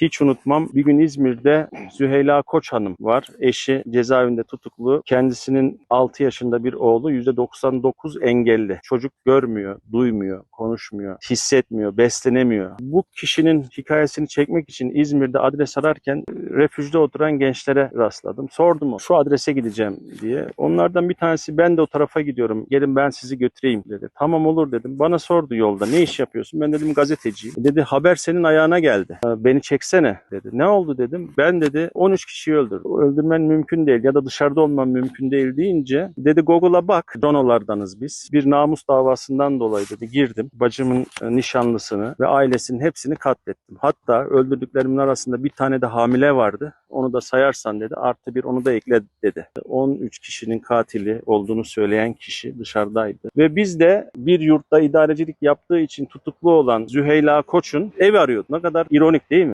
Hiç unutmam. Bir gün İzmir'de Süheyla Koç Hanım var. Eşi cezaevinde tutuklu. Kendisinin 6 yaşında bir oğlu %99 engelli. Çocuk görmüyor, duymuyor, konuşmuyor, hissetmiyor, beslenemiyor. Bu kişinin hikayesini çekmek için İzmir'de adres ararken e, refüjde oturan gençlere rastladım. Sordum şu adrese gideceğim diye. Onlardan bir tanesi ben de o tarafa gidiyorum. Gelin ben sizi götüreyim dedi. Tamam olur dedim. Bana sordu yolda ne iş yapıyorsun? Ben dedim gazeteciyim. Dedi haber senin ayağına geldi. "Ha, Beni çeksene dedi. Ne oldu dedim. Ben dedi 13 kişiyi öldürdüm. Öldürmen mümkün değil ya da dışarıda olman mümkün değil deyince dedi Google'a bak. Donolardanız biz. Bir namus davasından dolayı dedi girdim. Bacımın e, nişanlısını ve ailesinin hepsini katlettim. Hatta öldürdüklerimin arasında bir tane de hamile vardı. Onu da sayarsan dedi artı bir onu da ekle dedi. 13 kişinin katili olduğunu söyleyen kişi dışarıdaydı. Ve biz de bir yurtta idarecilik yaptığı için tutuklu olan Züheyla Koç'un ev arıyorduk. Ne kadar ironik değil mi?